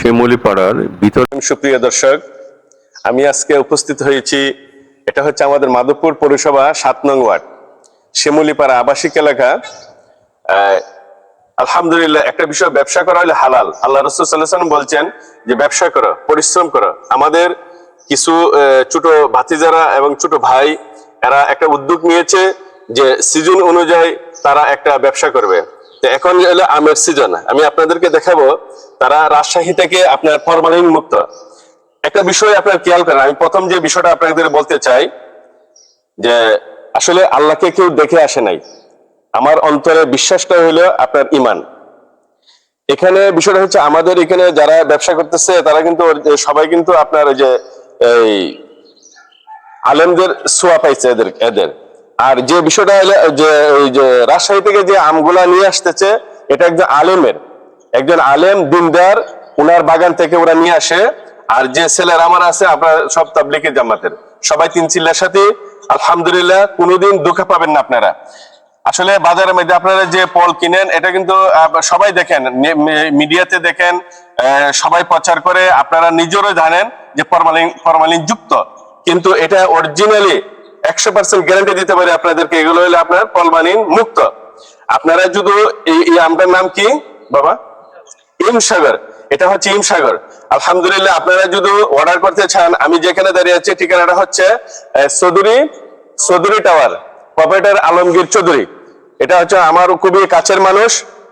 শিমুলিপাড়ার বিতরণ সুপ্রিয় দর্শক, আমি আজকে উপস্থিত হয়েছি, এটা হচ্ছে আমাদের মাধবপুর পৌরসভা সাত নং ওয়ার্ড, শিমুলিপাড়া আবাসিক এলাকা। আলহামদুলিল্লাহ, একটা বিষয় ব্যবসা করা হলে হালাল। আল্লাহ রসুল বলছেন যে ব্যবসা করো, পরিশ্রম করো। আমাদের কিছু ছোট ভাতিজারা এবং ছোট ভাই, এরা একটা উদ্যোগ নিয়েছে যে সিজন অনুযায়ী তারা একটা ব্যবসা করবে। এখন হলো আমের সিজন আমি আপনাদেরকে দেখাবো তারা রাজশাহী থেকে আপনার ফরমালিন মুক্ত। একটা বিষয় আপনার খেয়াল করেন, আমি প্রথম যে বিষয়টা আপনাদের বলতে চাই যে আসলে আল্লাহকে কেউ দেখে আসে নাই। আমার অন্তরে বিশ্বাসটা হইল আপনার ইমান এখানে বিষয়টা হচ্ছে আমাদের এখানে যারা ব্যবসা করতেছে, তারা কিন্তু সবাই কিন্তু আপনার যে এই আলেমদের সোয়া পাইছে এদের এদের। আর যে বিষয়টা হলো, যে ওই যে রাজশাহী থেকে যে আমগুলা নিয়ে আসতেছে, এটা একজন আলেমের। একজন আলেম, দিনদার, উনার বাগান থেকে ওরা নিয়ে আসে। আর যে ছেলের আমার আছে, আপনার সব তাবলিকের জামাতের। সবাই তিন চিল্লার সাথে। আলহামদুলিল্লাহ, কোনোদিন দুঃখ পাবেন না আপনারা। আসলে বাজারের মধ্যে আপনারা যে পল কিনেন, এটা কিন্তু সবাই দেখেন মিডিয়াতে দেখেন সবাই প্রচার করে। আপনারা নিজেরও জানেন যে ফরমালিন ফরমালিন যুক্ত। কিন্তু এটা অরিজিনালি একশো পার্সেন্ট গ্যারান্টি দিতে পারে আপনাদেরকে। এগুলো হলে আপনার ফরমালিন মুক্ত। আপনারা যদি এই আমটার নাম কি? বাবা? ইম সাগর এটা হচ্ছে ইম সাগর আলহামদুলিল্লাহ, আপনারা যদি অর্ডার করতে চান, আমি যেখানে দাঁড়িয়ে আছি, ঠিকানাটা হচ্ছে চৌধুরী চৌধুরী টাওয়ার প্রপারেটর আলমগীর চৌধুরী। এটা হচ্ছে আমার খুবই কাছের মানুষ।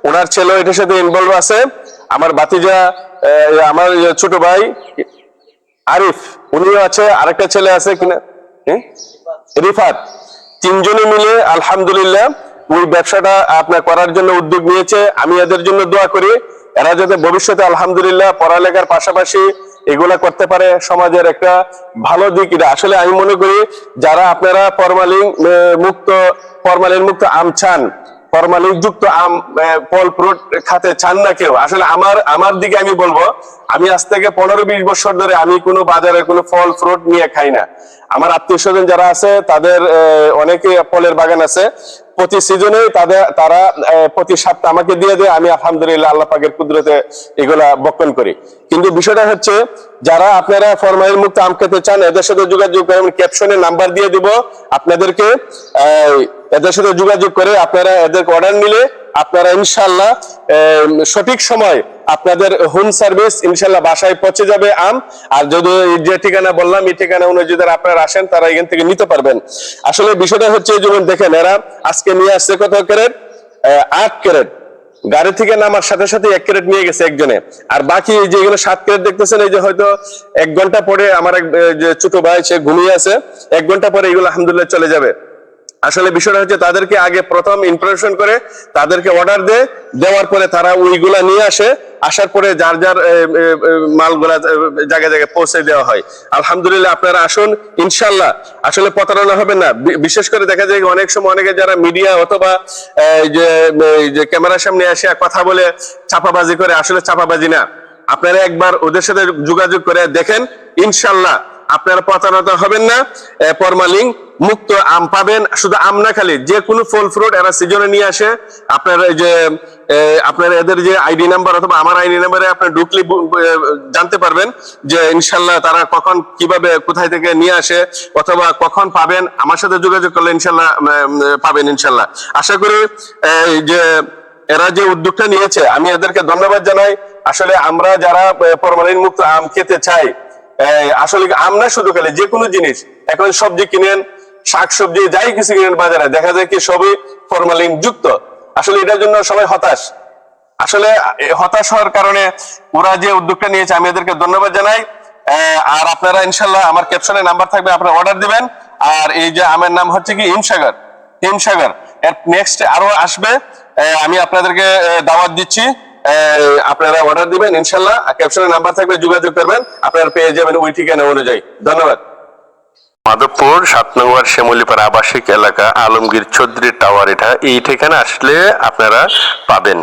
ওনার ছেলে এটার সাথে ইনভলভ আছে। আমার বাতিজা আমার ছোট ভাই, আরিফ। উনিও আছে, আরেকটা ছেলে আছে কিনা? হ্যাঁ? রিফাত, তিনজনে মিলে আলহামদুলিল্লাহ ওই ব্যবসাটা আপনার করার জন্য উদ্যোগ নিয়েছে। আমি এদের জন্য দোয়া করি, এরা যাতে ভবিষ্যতে আলহামদুলিল্লাহ পড়ালেখার পাশাপাশি এগুলা করতে পারে সমাজের একটা ভালো দিক। এটা আসলে আমি মনে করি, যারা আপনারা ফরমালিন মুক্ত ফরমালিন মুক্ত আম চান ফরমালিন যুক্ত আম ফল ফ্রুট খাতে চান না কেউ। আসলে আমার আমার দিকে আমি বলব আমি আজ থেকে পনেরো বিশ বছর ধরে আমি কোনো বাজারে কোনো ফল ফ্রুট নিয়ে খাই না। আমার আত্মীয় স্বজন যারা আছে তাদের অনেকে ফলের বাগান আছে। প্রতি সিজনে তাদের তারা প্রতি সপ্তাহ আমাকে দিয়ে দেয় আমি আলহামদুলিল্লাহ আল্লাহ পাকের কুদরতে এগুলা বক্ষণ করি। কিন্তু বিষয়টা হচ্ছে যারা আপনারা ফরমাইল মুক্ত আম খেতে চান এদের সাথে যোগাযোগ করে আমি ক্যাপশনে নাম্বার দিয়ে দিব। আপনাদেরকে আহ, এদের সাথে যোগাযোগ করে আপনারা এদের অর্ডার নিলে আপনারা ইনশাল্লাহ সঠিক সময় আপনাদের হোম সার্ভিস ইনশাল্লাহ বাসায় পৌঁছে যাবে আম। আর যদি যে ঠিকানা বললাম, এই ঠিকানা অনুযায়ী যারা আপনারা আসেন, তারা এখান থেকে নিতে পারবেন। আসলে বিষয়টা হচ্ছে যেমন দেখেন এরা আজকে নিয়ে আসছে কত ক্যারেট? আট ক্যারেট। গাড়ি থেকে নামার সাথে সাথে এক ক্যারেট নিয়ে গেছে একজনে। আর বাকি এই যে এগুলো সাত ক্যারেট দেখতেছেন, এই যে হয়তো এক ঘণ্টা পরে আমার এক ছোট ভাই, সে ঘুমিয়ে আছে। এক ঘণ্টা পরে এগুলো আলহামদুলিল্লাহ চলে যাবে। আসলে বিষয়টা হচ্ছে তাদেরকে আগে প্রথম ইনফরমেশন করে, তাদেরকে অর্ডার দেয়, দেওয়ার পরে তারা ওইগুলা নিয়ে আসে, আসার পরে যার যার মালগুলা জায়গায় জায়গায় পৌঁছে দেওয়া হয়। আলহামদুলিল্লাহ আপনারা আসুন ইনশাল্লাহ আসলে প্রতারণা হবে না। বিশেষ করে দেখা যায় অনেক সময় অনেকে যারা মিডিয়া অথবা যে ক্যামেরার সামনে এসে কথা বলে চাপাবাজি করে, আসলে চাপাবাজি না। আপনারা একবার ওদের সাথে যোগাযোগ করে দেখেন ইনশাল্লাহ আপনারা প্রতারণা হবেন না। ফরমালিং মুক্ত আম পাবেন। শুধু আম না খালি, যে কোনো ফল ফ্রুট এরা সিজনে নিয়ে আসে। আপনার যে আপনার এদের যে আইডি নাম্বার অথবা আমার আইডি নাম্বারে আপনার ঢুকলে জানতে পারবেন যে ইনশাল্লাহ তারা কখন কীভাবে, কোথায় থেকে নিয়ে আসে অথবা কখন পাবেন। আমার সাথে যোগাযোগ করলে ইনশাল্লাহ পাবেন ইনশাল্লাহ। আশা করি যে এরা যে উদ্যোগটা নিয়েছে, আমি এদেরকে ধন্যবাদ জানাই। আসলে আমরা যারা ফরমালিন মুক্ত আম খেতে চাই আসলে আম না শুধু খেলে, যে কোনো জিনিস, এখন সবজি কিনেন শাক সবজি যাই কিছু কিনেন বাজারে, দেখা যায় কি সবই ফরমালিন যুক্ত। আসলে এটার জন্য সবাই হতাশ। আসলে হতাশ হওয়ার কারণে ওরা যে উদ্যোগটা নিয়েছে, আমি এদেরকে ধন্যবাদ জানাই। আর আপনারা ইনশাল্লাহ আমার ক্যাপশনে নাম্বার থাকবে, আপনারা অর্ডার দিবেন। আর এই যে আমের নাম হচ্ছে কি হিমসাগর হিমসাগর। এর নেক্সট আরও আসবে। আমি আপনাদেরকে দাওয়াত দিচ্ছি। আপনারা অর্ডার দিবেন, ইনশাল্লাহ। ক্যাপশনে নাম্বার থাকবে, যোগাযোগ করবেন। আপনারা পেয়ে যাবেন ওই ঠিকানা অনুযায়ী। ধন্যবাদ। মাধবপুর, সাত নম্বর শ্যামলীপাড়া আবাসিক এলাকা, আলমগীর চৌধুরী টাওয়ার। এটা এই ঠিকানা আসলে আপনারা পাবেন।